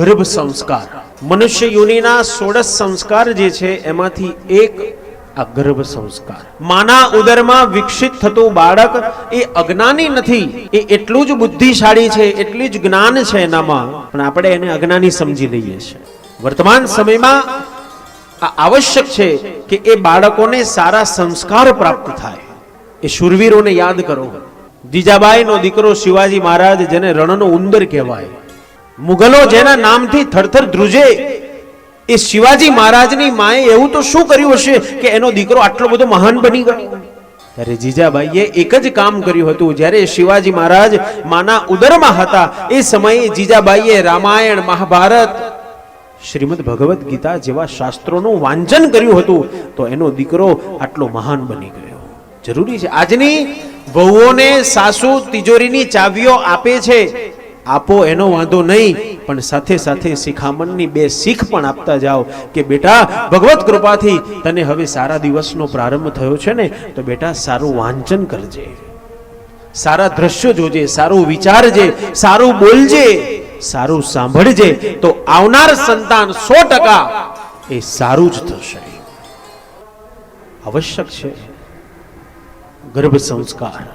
ગર્ભ સંસ્કાર. મનુષ્ય યોનિના સોળસ સંસ્કાર જે છે, એમાંથી એક આ ગર્ભ સંસ્કાર. માના ઉદરમાં વિકસિત થતું બાળક એ અજ્ઞાની નથી, એ એટલું જ બુદ્ધિશાળી છે, એટલું જ જ્ઞાન છે એનામાં. પણ આપણે એને અજ્ઞાની સમજી લઈએ છીએ. વર્તમાન સમયમાં આ આવશ્યક છે કે એ બાળકોને સારા સંસ્કાર પ્રાપ્ત થાય. એ શૂરવીરોને યાદ કરો. જીજાબાઈનો દીકરો શિવાજી મહારાજ જેને રણનો ઉંદર કહેવાય. મુગલો જેના નામથી થરથર ધ્રુજે, એ શિવાજી મહારાજની માએ એવું તો શું કર્યું હશે કે એનો દીકરો આટલો બધો મહાન બની ગયો? ત્યારે જીજાબાઈએ એક જ કામ કર્યું હતું. જ્યારે શિવાજી મહારાજ માના ઉદરમાં હતા, એ સમયે જીજાબાઈએ રામાયણ, મહાભારત, શ્રીમદ ભગવદ્ ગીતા જેવા શાસ્ત્રોનું વાંચન કર્યું હતું, તો એનો દીકરો આટલો મહાન બની ગયો. જરૂરી છે. આજની વહુઓને સાસુ તિજોરીની ચાવીઓ આપે છે. આપો એનો વાંધો નહીં, પણ સાથે સાથે શિખામણની બે શીખ પણ આપતા જાઓ કે બેટા, ભગવત કૃપાથી તને હવે સારા દિવસનો પ્રારંભ થયો છે ને, તો બેટા સારું વાંચન કરજે. સારા દ્રશ્યો જોજે, સારું વિચારજે, સારું બોલજે, સારું સાંભળજે, તો આવનાર સંતાન સો ટકા એ સારું જ થશે. આવશ્યક છે. ગર્ભ સંસ્કાર.